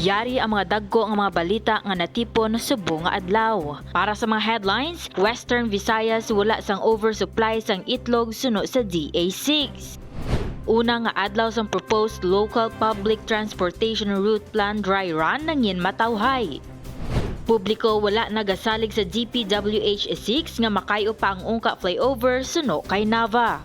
Yari ang mga dagko ang mga balita nga natipon subong nga adlaw. Para sa mga headlines, Western Visayas wala sang oversupply sang itlog suno sa DA6. Una nga adlaw sang proposed local public transportation route plan dry run nangin matawhay. Publiko wala nagasalig sa DPWH6 nga makayo pa ang ungka flyover suno kay Nava.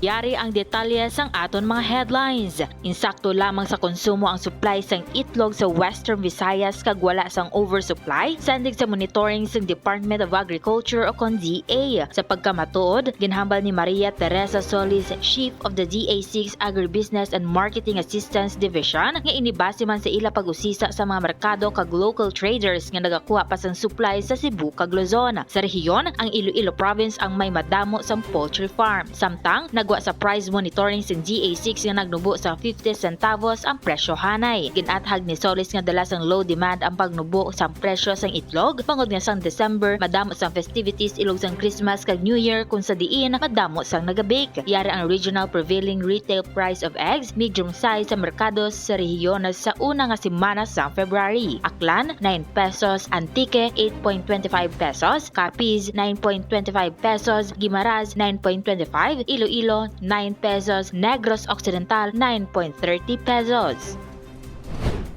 Yari ang detalye sang aton mga headlines. Insakto lamang sa konsumo ang supply sang itlog sa Western Visayas kag wala sang oversupply, sandig sa monitoring sang Department of Agriculture o kon DA. Sa pagkamatuod, ginhambal ni Maria Teresa Solis, Chief of the DA6 Agribusiness and Marketing Assistance Division, nga inibase man sa ila pag-usisa sa mga merkado kag local traders nga nagakuha pa sang supply sa Cebu kag Luzon. Sa rehiyon, ang Iloilo Province ang may madamo sang poultry farm. Samtang, nagwa sa price monitoring sa GA6 nga nagnubo sa 50 centavos ang presyo hanay. Ginathag ni Solis nga dala sang low demand ang pagnubo sa presyo sang itlog. Pangod nga sang December, madamo sang festivities ilog sang Christmas kag New Year kung sa diin madamo sang nagabake. Yari ang regional prevailing retail price of eggs, medium size sa merkado sa rehiyon sa una nga semana sa February. Aklan, 9 pesos. Antique, 8.25 pesos. Capiz, 9.25 pesos. Gimaraz, 9.25. Iloilo, 9 pesos. Negros Occidental, 9.30 pesos.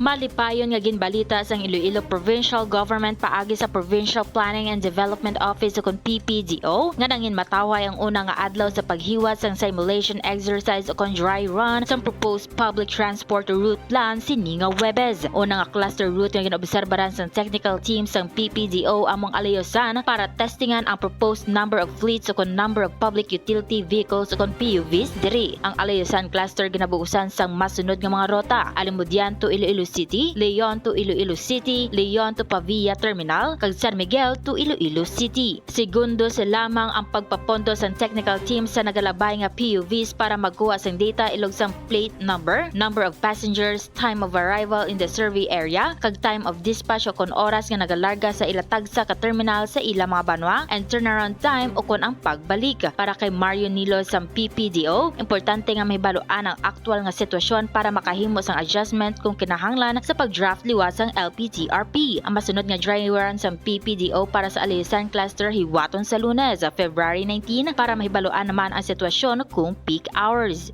Malipayon nga ginbalita sang Iloilo Provincial Government paagi sa Provincial Planning and Development Office o kon PPDO nga nangin mataway ang una nga adlaw sa paghiwat sang simulation exercise o kon dry run sang proposed public transport route plan sininga Webes. Una nga cluster route nga ginobserbaran sang technical team sang PPDO among alayosan para testingan ang proposed number of fleets o kon number of public utility vehicles o kon PUVs diri. Ang alayosan cluster ginabuusan sang masunod nga mga rota. Alimudyan to Iloilo City, Leon to Iloilo City, Leon to Pavia Terminal, kag San Miguel to Iloilo City. Segundo sa lamang ang pagpapondo sa technical team sa nagalabay nga PUVs para magkuha sang data ilog sang plate number, number of passengers, time of arrival in the survey area, kag time of dispatch o kon oras nga nagalarga sa ilatag sa ka terminal sa ila mga banwa, and turnaround time o kon ang pagbalik. Para kay Mario Nilo sa PPDO, importante nga mahibaluan ang aktual nga sitwasyon para makahimo sang adjustment kung kinahanglan sa pag-draft liwas ang LPTRP. Ang masunod nga dry run sa PPDO para sa Alisan Cluster hiwaton sa lunes, February 19 para mahibaluan naman ang sitwasyon kung peak hours.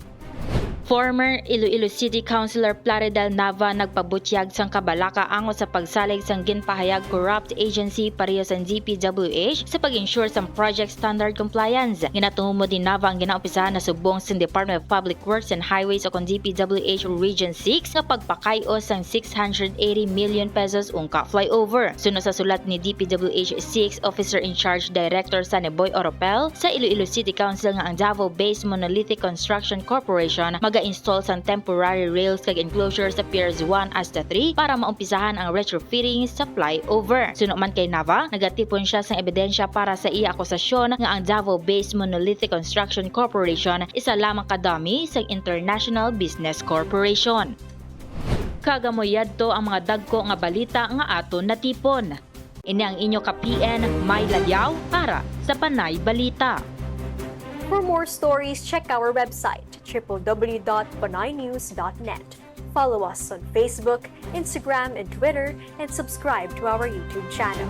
Former Iloilo City Councilor Plaridel Nava nagpabutyag sang kabalaka ango sa pagsalig sang ginpahayag corrupt agency pareho sa DPWH sa pag-ensure sa project standard compliance. Ginatungo mo din Nava ang ginaumpisahan na subong sa Department of Public Works and Highways o kung DPWH Region 6 nga pagpakayo sang 680 million pesos ungka flyover. Sunod sa sulat ni DPWH 6 Officer in Charge Director sa Neboy Oropel sa Iloilo City Council nga ang Davao-based Monolithic Construction Corporation mag-install sa temporary rails kag enclosure sa Piers 1 hasta 3 para maumpisahan ang retrofitting sa flyover. Suno man kay Nava, nagatipon siya sa ebidensya para sa iya akusasyon nga ang Davao-based Monolithic Construction Corporation isa lamang kadami sa International Business Corporation. Kagamoyad to ang mga dagko nga balita nga aton natipon. Ini ang inyo ka PN May Ladyaw para sa Panay Balita. For more stories, check our website www.panaynews.net. Follow us on Facebook, Instagram, and Twitter, and subscribe to our YouTube channel.